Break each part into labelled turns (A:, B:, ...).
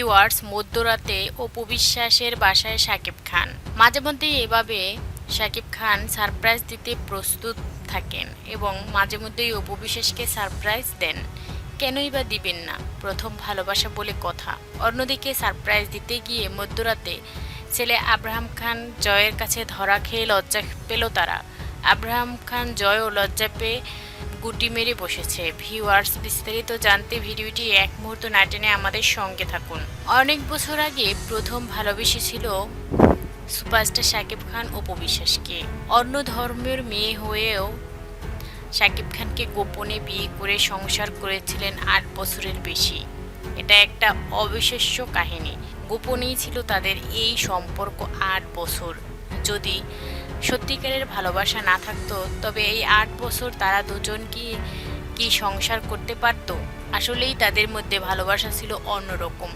A: Viewers, মধ্যরাতে অপু বিশ্বাসের বাসায় শাকিব খান। মাঝে মধ্যেই এভাবে শাকিব খান সারপ্রাইজ দিতে প্রস্তুত থাকেন এবং মাঝে মধ্যেই অপু বিশ্বাসকে সারপ্রাইজ দেন। কেনই বা দিবেন না? প্রথম ভালোবাসা বলে কথা। অন্যদিকে সারপ্রাইজ দিতে গিয়ে মধ্যরাতে ছেলে আব্রাহাম খান জয়ের কাছে ধরা খেয়ে লজ্জা পেল তারা। আব্রাহাম খান জয় ও লজ্জা পেয়ে গুটি মেরে বসেছে। ভিউয়ার্স, বিস্তারিত জানতে ভিডিওটি এক মুহূর্ত না টেনে আমাদের সঙ্গে থাকুন। অনেক বছর আগে প্রথম ভালোবেসেছিল সুপারস্টার শাকিব খান অপু বিশ্বাসকে অন্য ধর্মের মেয়ে হয়েও শাকিব খানকে গোপনে বিয়ে করে সংসার করেছিলেন আট বছরের বেশি। এটা একটা অবিশ্বাস্য কাহিনী। গোপনেই ছিল তাদের এই সম্পর্ক আট বছর। যদি সত্যিকারের ভালোবাসা না থাকতো, তবে এই আট বছর তারা দুজন কি কি সংসার করতে পারতো? আসলেই তাদের মধ্যে ভালোবাসা ছিল অন্যরকম।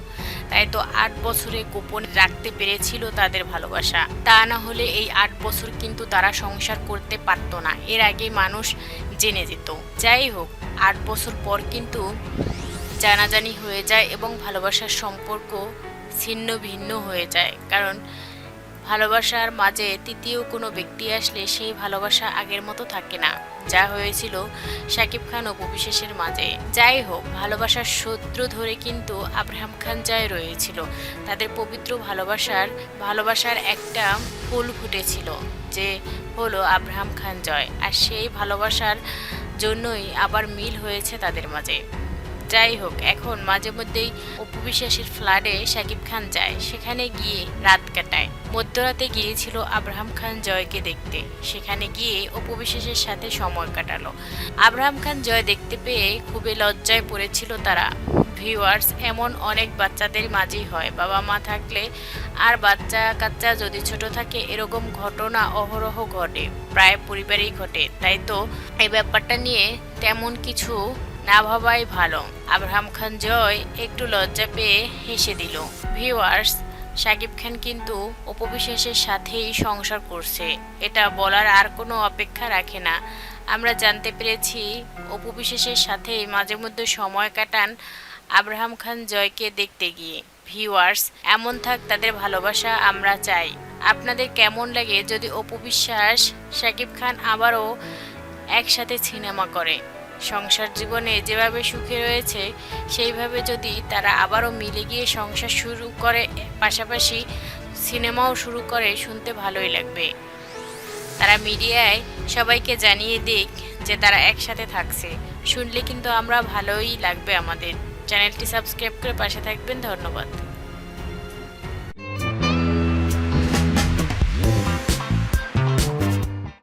A: তাই তো আট বছরে গোপন রাখতে পেরেছিল তাদের ভালোবাসা। তা না হলে এই আট বছর কিন্তু তারা সংসার করতে পারতো না। এর আগে মানুষ জেনে যেত। যাই হোক, আট বছর পর কিন্তু জানাজানি হয়ে যায় এবং ভালোবাসার সম্পর্ক ছিন্ন ভিন্ন হয়ে যায়। কারণ ভালোবাসার মাঝে তৃতীয় কোনো ব্যক্তি আসলে সেই ভালোবাসা আগের মতো থাকে না। যা হয়েছিল শাকিব খান অপু বিশ্বাসের মাঝে। যাই হোক, ভালোবাসার সূত্র ধরে কিন্তু আব্রাহাম খান জয় রয়েছিল। তাদের পবিত্র ভালোবাসার ভালোবাসার একটা ফুল ফুটেছিল, যে হলো আব্রাহাম খান জয়। আর সেই ভালোবাসার জন্যই আবার মিল হয়েছে তাদের মাঝে। যাই হোক, এখন মাঝে মধ্যেই অপু বিশ্বাসের ফ্ল্যাটে শাকিব খান যায়। সেখানে গিয়ে রাত কাটায়। মধ্যরাতে গিয়েছিল আব্রাহাম খান জয়কে দেখতে। সেখানে গিয়ে অপু বিশ্বাসের সাথে সময় কাটালো। আব্রাহাম খান জয় দেখতে পেয়ে খুবই লজ্জায় পড়েছিল তারা। ভিউয়ার্স, এমন অনেক বাচ্চাদের মাঝেই হয়। বাবা মা থাকলে আর বাচ্চা কাচ্চা যদি ছোট থাকে, এরকম ঘটনা অহরহ ঘটে। প্রায় পরিবারেই ঘটে। তাই তো এই ব্যাপারটা নিয়ে তেমন কিছু না ভাবাই ভালো। আব্রাহাম খান জয় একটু লজ্জা পেয়ে হেসে দিল। ভিউয়ার্স, শাকিব খান কিন্তু উপবিশ্বাসের সাথেই সংসার করছে। এটা বলার আর কোনো অপেক্ষা রাখে না। আমরা জানতে পেরেছি উপবিশ্বাসের সাথেই মাঝে মধ্যে সময় কাটান আব্রাহাম খান জয়কে দেখতে গিয়ে। ভিউয়ার্স, এমন থাক তাদের ভালোবাসা আমরা চাই। আপনাদের কেমন লাগে যদি অপবিশ্বাস, শাকিব খান আবারও একসাথে সিনেমা করে? সংসার জীবনে যেভাবে সুখে রয়েছে, সেইভাবে যদি তারা আবারও মিলে গিয়ে সংসার শুরু করে, পাশাপাশি সিনেমাও শুরু করে, শুনতে ভালোই লাগবে। তারা মিডিয়ায় সবাইকে জানিয়ে দিক যে তারা একসাথে থাকছে। শুনলে কিন্তু আমরা ভালোই লাগবে আমাদের। চ্যানেলটি সাবস্ক্রাইব করে পাশে থাকবেন। ধন্যবাদ।